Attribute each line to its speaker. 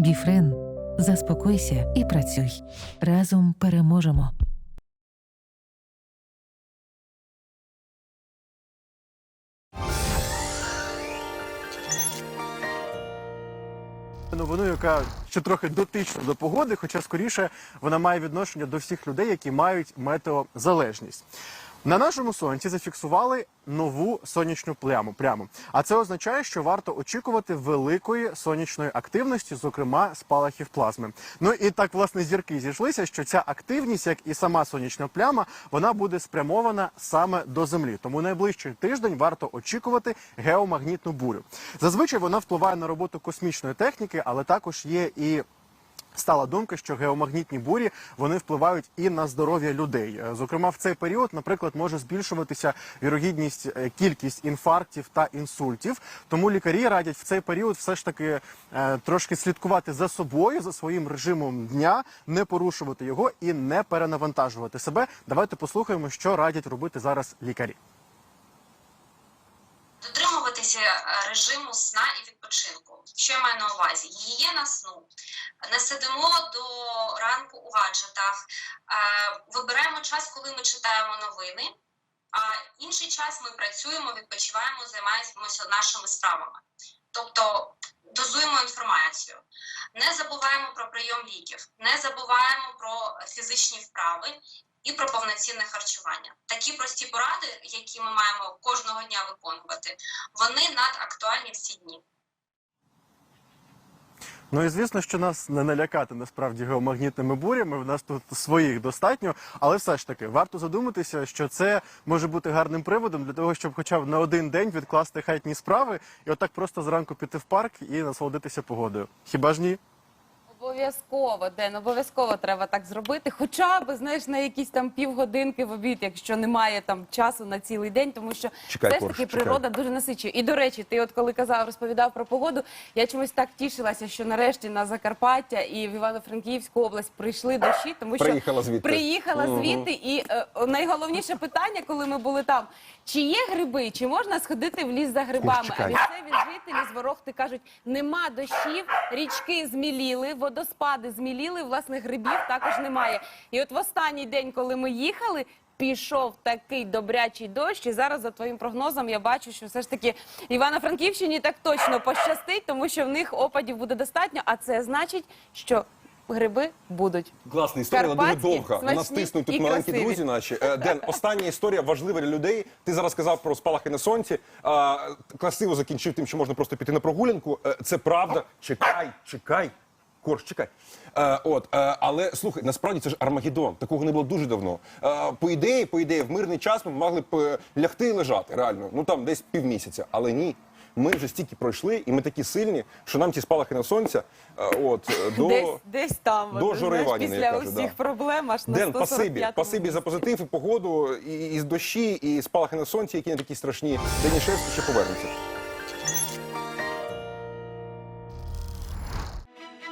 Speaker 1: Біфрен, заспокойся і працюй. Разом переможемо.
Speaker 2: Новину, яка ще трохи дотична до погоди, хоча скоріше вона має відношення до всіх людей, які мають метеозалежність. На нашому сонці зафіксували нову сонячну пляму. Прямо. А це означає, що варто очікувати великої сонячної активності, зокрема спалахів плазми. Ну і так власне зірки зійшлися, що ця активність, як і сама сонячна пляма, вона буде спрямована саме до землі. Тому найближчий тиждень варто очікувати геомагнітну бурю. Зазвичай вона впливає на роботу космічної техніки, але також є і Стала думка, що геомагнітні бурі вони впливають і на здоров'я людей. Е, Зокрема, в цей період, наприклад, може збільшуватися вірогідність е, кількість інфарктів та інсультів. Тому лікарі радять в цей період все ж таки е, трошки слідкувати за собою, за своїм режимом дня, не порушувати його і не перенавантажувати себе. Давайте послухаємо, що радять робити зараз лікарі.
Speaker 3: Е, режиму сна і відпочинку. Що я маю на увазі? Гігієна сну. Не сидимо до ранку у гаджетах, е, вибираємо час, коли ми читаємо новини. А інший час ми працюємо, відпочиваємо, займаємося нашими справами. Тобто дозуємо інформацію. Не забуваємо про прийом ліків, не забуваємо про фізичні вправи і про повноцінне харчування. Такі прості поради, які ми маємо кожного дня виконувати, вони надактуальні в ці дні.
Speaker 2: Ну і звісно, що нас не налякати насправді геомагнітними бурями. В нас тут своїх достатньо, але все ж таки варто задуматися, що це може бути гарним приводом для того, щоб хоча б на один день відкласти хатні справи і отак просто зранку піти в парк і насолодитися погодою. Хіба ж ні?
Speaker 4: Обов'язково, Ден, обов'язково треба так зробити. Хоча б, знаєш, на якісь там півгодинки в обід, якщо немає там часу на цілий день, тому що
Speaker 5: Чекай,
Speaker 4: все ж
Speaker 5: Корж,
Speaker 4: таки
Speaker 5: чекай.
Speaker 4: природа дуже насичує. І до речі, ти от коли казав, розповідав про погоду, я чомусь так тішилася, що нарешті на Закарпаття і в Івано-Франківську область прийшли дощі, тому що
Speaker 5: Приїхала звідти.
Speaker 4: приїхала
Speaker 5: Мгм.
Speaker 4: звідти. І е, найголовніше питання, коли ми були там: чи є гриби, чи можна сходити в ліс за грибами?
Speaker 5: чекай.
Speaker 4: а місцеві жителі з Ворохти кажуть, нема дощів, річки зміліли, водоспади зміліли, власне, грибів також немає. І от в останній день, коли ми їхали. Пішов такий добрячий дощ, і зараз за твоїм прогнозом я бачу, що все ж таки Івано-Франківщині так точно пощастить, тому що в них опадів буде достатньо. А це значить, що гриби будуть.
Speaker 5: Класна історія, вона дуже довга. Вона
Speaker 4: смачні
Speaker 5: стиснуть тут маленькі
Speaker 4: красиві.
Speaker 5: друзі наші. Е, Ден, остання історія важлива для людей. Ти зараз сказав про спалахи на сонці. А, красиво закінчив тим, що можна просто піти на прогулянку. Е, Це правда. Чекай, чекай. Корж, чекай. Е, от, е, але слухай, насправді це ж Армагеддон. Такого не було дуже давно. Е, по ідеї, по ідеї, в мирний час ми могли б е, лягти і лежати, реально. Ну там десь півмісяця. Але ні. Ми вже стільки пройшли, і ми такі сильні, що нам ці спалахи на сонця, е, от е, до
Speaker 4: десь, десь там
Speaker 5: до
Speaker 4: от,
Speaker 5: Жори
Speaker 4: знаєш,
Speaker 5: Іванівни,
Speaker 4: після
Speaker 5: я кажу,
Speaker 4: усіх
Speaker 5: да.
Speaker 4: проблем аж на
Speaker 5: Ден, пасибі,
Speaker 4: 145-му
Speaker 5: пасибі за позитив і погоду, і, і з дощі, і спалахи на сонці, які не такі страшні. Денішевський ще повернеться.